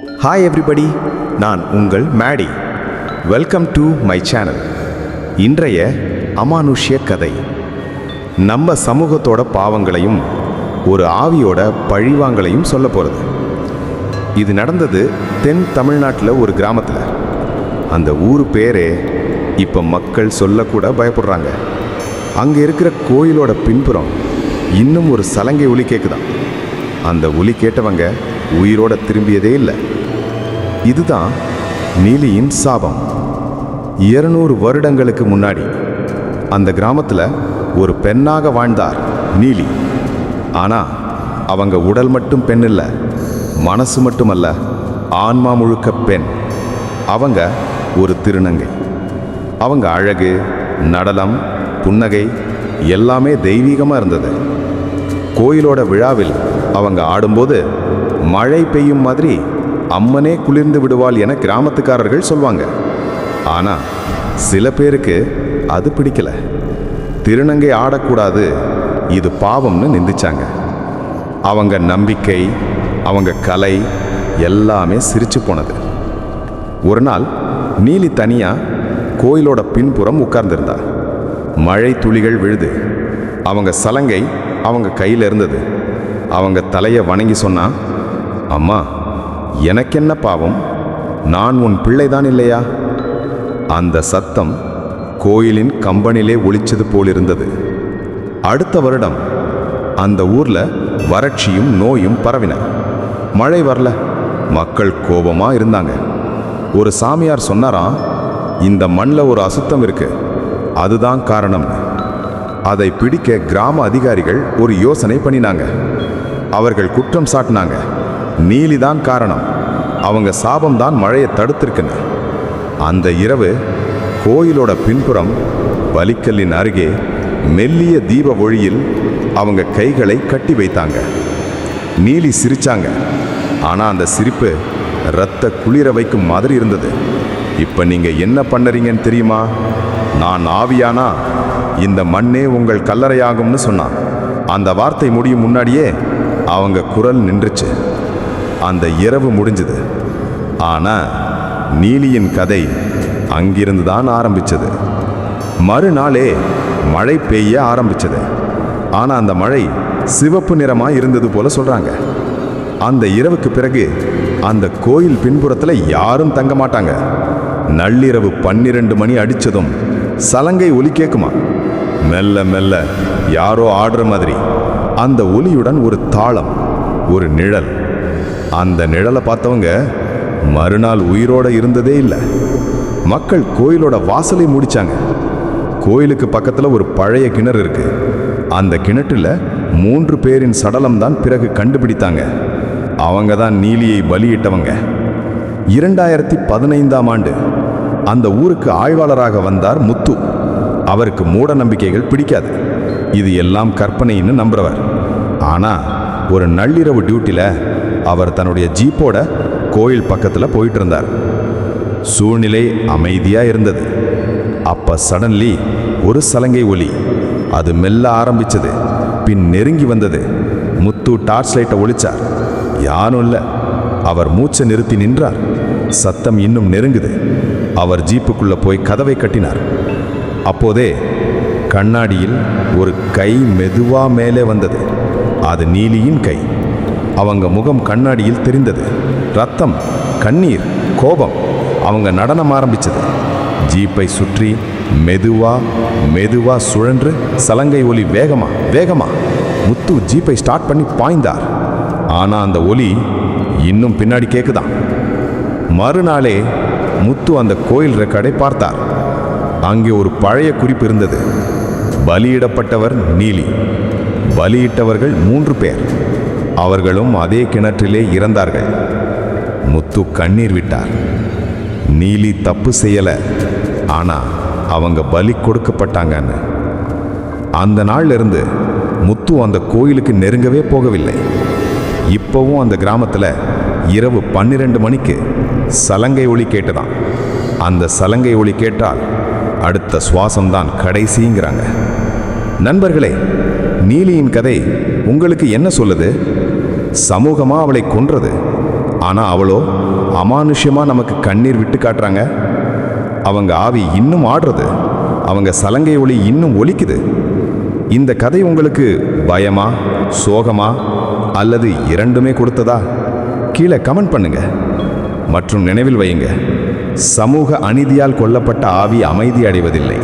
Hi everybody நான் உங்கள் Maddy. Welcome to my channel இன்றைய அமானுஷ்ய கதை. நம்ம சமூகத்தோட பாவங்களையும் ஒரு ஆவியோட பழிவாங்களையும் சொல்ல போகிறது இது நடந்தது தென் தமிழ்நாட்டில் ஒரு கிராமத்தில். அந்த ஊர் பேரே இப்போ மக்கள் சொல்லக்கூட பயப்படுறாங்க. அங்கே இருக்கிற கோயிலோட பின்புறம் இன்னும் ஒரு சலங்கை ஒலி கேட்குதான் அந்த ஒலி கேட்டவங்க உயிரோட திரும்பியதே இல்லை. இதுதான் நீலியின் சாபம். இருநூறு வருடங்களுக்கு முன்னாடி அந்த கிராமத்தில் ஒரு பெண்ணாக வாழ்ந்தார் நீலி. ஆனால் அவங்க உடல் மட்டும் பெண் இல்லை மனசு மட்டுமல்ல ஆன்மா முழுக்க பெண். அவங்க ஒரு திருநங்கை. அவங்க அழகு நடனம் புன்னகை எல்லாமே தெய்வீகமாக இருந்தது. கோயிலோட விழாவில் அவங்க ஆடும்போது மழை பெய்யும் மாதிரி அம்மனே குளிர்ந்து விடுவாள் என கிராமத்துக்காரர்கள் சொல்வாங்க. ஆனால் சில பேருக்கு அது பிடிக்கல. திருநங்கை ஆடக்கூடாது இது பாவம்னு நிந்திச்சாங்க. அவங்க நம்பிக்கை அவங்க கலை எல்லாமே சிரிச்சு போனது. ஒரு நாள் நீலி தனியா கோயிலோட பின்புறம் உட்கார்ந்திருந்தா. மழை துளிகள் விழுது. அவங்க சலங்கை அவங்க கையில் இருந்தது. அவங்க தலையை வணங்கி சொன்னா அம்மா எனக்கென்ன பாவம்? நான் உன் பிள்ளைதான் இல்லையா? அந்த சத்தம் கோயிலின் கம்பனிலே ஒழிச்சது போலிருந்தது. அடுத்த வருடம் அந்த ஊர்ல வறட்சியும் நோயும் பரவின. மழை வரல. மக்கள் கோபமா இருந்தாங்க. ஒரு சாமியார் சொன்னாராம் இந்த மண்ணில் ஒரு அசுத்தம் இருக்கு. அதுதான் காரணம். அதை பிடிக்க கிராம அதிகாரிகள் ஒரு யோசனை பண்ணினாங்க. அவர்கள் குற்றம் சாட்டினாங்க. நீலிதான் காரணம். அவங்க சாபம்தான் மழையை தடுத்திருக்குன்னு. அந்த இரவு கோயிலோட பின்புறம் வலிக்கல்லின் அருகே மெல்லிய தீப ஒளியில் அவங்க கைகளை கட்டி வைத்தாங்க. நீலி சிரிச்சாங்க. ஆனால் அந்த சிரிப்பு ரத்த குளிர வைக்கும் மாதிரி இருந்தது. இப்போ நீங்கள் என்ன பண்ணுறீங்கன்னு தெரியுமா? நான் ஆவியானா? இந்த மண்ணே உங்கள் கல்லறையாகும்னு சொன்னான். அந்த வார்த்தை முடியும் முன்னாடியே அவங்க குரல் நின்றுச்சு. அந்த இரவு முடிஞ்சது. ஆனால் நீலியின் கதை அங்கிருந்து தான் ஆரம்பிச்சது. மறுநாளே மழை பெய்ய ஆரம்பிச்சது. ஆனால் அந்த மழை சிவப்பு நிறமா இருந்தது போல சொல்கிறாங்க அந்த இரவுக்கு பிறகு அந்த கோயில் பின்புறத்தில் யாரும் தங்க மாட்டாங்க. நள்ளிரவு பன்னிரண்டு மணி அடித்ததும் சலங்கை ஒலி கேட்குமா மெல்ல மெல்ல யாரோ ஆடுற மாதிரி. அந்த ஒலியுடன் ஒரு தாளம் ஒரு நிழல் அந்த நிழலை பார்த்தவங்க மறுநாள் உயிரோட இருந்ததே இல்லை. மக்கள் கோயிலோட வாசலை முடிச்சாங்க. கோயிலுக்கு பக்கத்தில் ஒரு பழைய கிணறு இருக்கு. அந்த கிணற்றுல மூன்று பேரின் சடலம் தான் பிறகு கண்டுபிடித்தாங்க. அவங்க தான் நீலியை பலியிட்டவங்க. இரண்டாயிரத்தி பதினைந்தாம் ஆண்டு அந்த ஊருக்கு ஆய்வாளராக வந்தார் முத்து. அவருக்கு மூட நம்பிக்கைகள் பிடிக்காது. இது எல்லாம் கற்பனைன்னு நம்புறவர். ஆனால் ஒரு நள்ளிரவு டியூட்டில அவர் தன்னுடைய ஜீப்போட கோயில் பக்கத்தில் போயிட்டு இருந்தார் சூழ்நிலை அமைதியா இருந்தது. அப்ப சடன்லி ஒரு சலங்கை ஒலி. அது மெல்ல ஆரம்பிச்சது. பின் நெருங்கி வந்தது. முத்து டார்ச் லைட்டை ஒளிச்சார். யாரும் இல்லை. அவர் மூச்சை நிறுத்தி நின்றார். சத்தம் இன்னும் நெருங்குது. அவர் ஜீப்புக்குள்ளே போய் கதவை கட்டினார். அப்போதே கண்ணாடியில் ஒரு கை மெதுவா மேலே வந்தது. அது நீலியின் கை. அவங்க முகம் கண்ணாடியில் தெரிந்தது. ரத்தம் கண்ணீர் கோபம். அவங்க நடனம் ஆரம்பிச்சது. ஜீப்பை சுற்றி மெதுவா மெதுவா சுழன்று சலங்கை ஒலி வேகமா வேகமா முத்து ஜீப்பை ஸ்டார்ட் பண்ணி பாய்ந்தார். ஆனால் அந்த ஒலி இன்னும் பின்னாடி கேட்குதான் மறுநாளே முத்து அந்த கோயில் ரெக்கார்டை பார்த்தார். அங்கே ஒரு பழைய குறிப்பு இருந்தது. பலியிடப்பட்டவர் நீலி. பலியிட்டவர்கள் மூன்று பேர். அவர்களும் அதே கிணற்றிலே இறந்தார்கள். முத்து கண்ணீர் விட்டார். நீலி தப்பு செய்யலை. ஆனால் அவங்க பலி கொடுக்கப்பட்டாங்கன்னு. அந்த நாள்ல இருந்து முத்து அந்த கோயிலுக்கு நெருங்கவே போகவில்லை. இப்போவும் அந்த கிராமத்தில் இரவு பன்னிரெண்டு மணிக்கு சலங்கை ஒளி கேட்டுதான் அந்த சலங்கை ஒளி கேட்டால் அடுத்த சுவாசம்தான் கடைசிங்கிறாங்க. நண்பர்களே நீலியின் கதை உங்களுக்கு என்ன சொல்லுது? சமூகமாக அவளை கொன்றது? ஆனால் அவளோ அமானுஷ்யமாக நமக்கு கண்ணீர் விட்டு காட்டுறாங்க. அவங்க ஆவி இன்னும் ஆடுறது. அவங்க சலங்கை ஒளி இன்னும் ஒலிக்குது. இந்த கதை உங்களுக்கு பயமா சோகமா அல்லது இரண்டுமே கொடுத்ததா? கீழே கமெண்ட் பண்ணுங்க. மற்றும் நினைவில் வையுங்க. சமூக அநீதியால் கொல்லப்பட்ட ஆவி அமைதி அடைவதில்லை.